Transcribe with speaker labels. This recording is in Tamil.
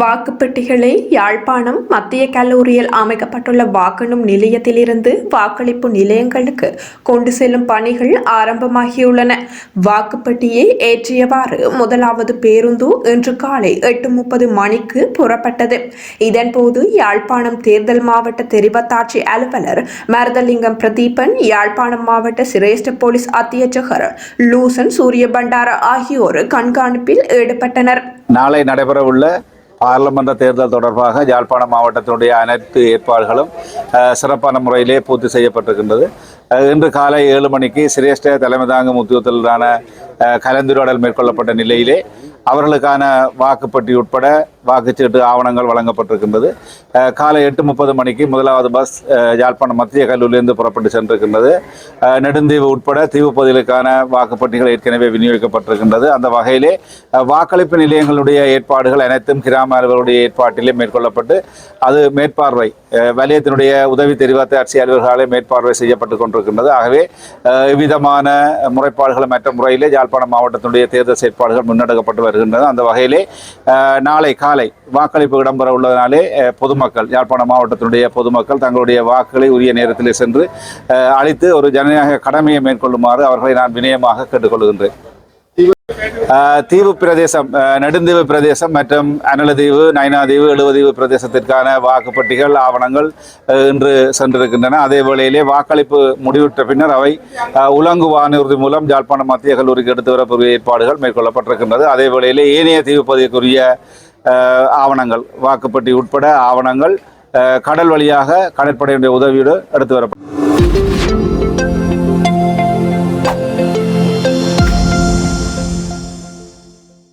Speaker 1: வாக்குப்பெட்டிகளை யாழ்ப்பாணம் மத்திய கல்லூரியில் அமைக்கப்பட்டுள்ள வாக்கெண்ணும் நிலையத்திலிருந்து வாக்களிப்பு நிலையங்களுக்கு கொண்டு செல்லும் பணிகள் ஆரம்பமாகியுள்ளன. வாக்குப்பெட்டியை ஏற்றியவாறு முதலாவது பேருந்து இன்று காலை எட்டு முப்பது மணிக்கு புறப்பட்டது. இதன்போது யாழ்ப்பாணம் தேர்தல் மாவட்ட தெரிவத்தாட்சி அலுவலர் மருதலிங்கம் பிரதீபன் யாழ்ப்பாணம் மாவட்ட சிரேஷ்ட போலீஸ் அத்தியட்சகர் லூசன் சூரிய பண்டார ஆகியோர் கண்காணிப்பில் ஈடுபட்டனர்.
Speaker 2: நாளை நடைபெறவுள்ள பாராளுமன்ற தேர்தல் தொடர்பாக யாழ்ப்பாண மாவட்டத்தினுடைய அனைத்து ஏற்பாடுகளும் சிறப்பான முறையிலே பூர்த்தி செய்யப்பட்டிருக்கின்றது. இன்று காலை ஏழு மணிக்கு சிரேஷ்ட தலைமை தாங்கும் உத்தியோகத்திலான கலந்துரையாடல் மேற்கொள்ளப்பட்ட நிலையிலே அவர்களுக்கான வாக்குப்பட்டி உட்பட வாக்குச்சீட்டு ஆவணங்கள் வழங்கப்பட்டிருக்கின்றது. காலை எட்டு முப்பது மணிக்கு முதலாவது பஸ் யாழ்ப்பாணம் மத்திய கல்லூரியிலிருந்து புறப்பட்டு சென்றிருக்கின்றது. நெடுந்தீவு உட்பட தீவு பகுதிகளுக்கான வாக்குப்பட்டிகள் ஏற்கனவே விநியோகிக்கப்பட்டிருக்கின்றது. அந்த வகையிலே வாக்களிப்பு நிலையங்களுடைய ஏற்பாடுகள் அனைத்தும் கிராம அலுவலருடைய ஏற்பாட்டிலே மேற்கொள்ளப்பட்டு அது மேற்பார்வை வலயத்தினுடைய உதவி தெரிவாத்த ஆட்சி அலுவலர்களாலே மேற்பார்வை செய்யப்பட்டு கொண்டிருக்கின்றது. ஆகவே அஹ், எவ்விதமான முறைப்பாடுகள் மற்ற முறையிலே யாழ்ப்பாணம் மாவட்டத்தினுடைய தேர்தல் செயற்பாடுகள் முன்னெடுக்கப்பட்டு வருகின்றது அந்த வகையிலே அஹ், நாளை காலை வாக்களிப்பு இடம்பெற உள்ளதனாலே பொதுமக்கள் யாழ்ப்பாணம் மாவட்டத்தினுடைய பொதுமக்கள் தங்களுடைய வாக்குகளை உரிய நேரத்திலே சென்று அளித்து ஒரு ஜனநாயக கடமையை மேற்கொள்ளுமாறு அவர்களை நான் வினயமாக கேட்டுக்கொள்கின்றேன். தீவு பிரதேசம் நெடுந்தீவு பிரதேசம் மற்றும் அனலதீவு நயனாதீவு எழுவதீவு பிரதேசத்திற்கான வாக்குப்பட்டிகள் ஆவணங்கள் இன்று சென்றிருக்கின்றன. அதே வேளையிலே வாக்களிப்பு முடிவுற்ற பின்னர் அவை உலங்கு வானூர்தி மூலம் ஜாழ்ப்பாணம் மத்திய கல்லூரிக்கு எடுத்து வரக்கூடிய ஏற்பாடுகள் மேற்கொள்ளப்பட்டிருக்கின்றது. அதே வேளையிலே ஏனைய தீவு பகுதிக்குரிய ஆவணங்கள் வாக்குப்பட்டி உட்பட ஆவணங்கள் கடல் வழியாக கடற்படையினுடைய உதவியோடு எடுத்து வரப்படும்.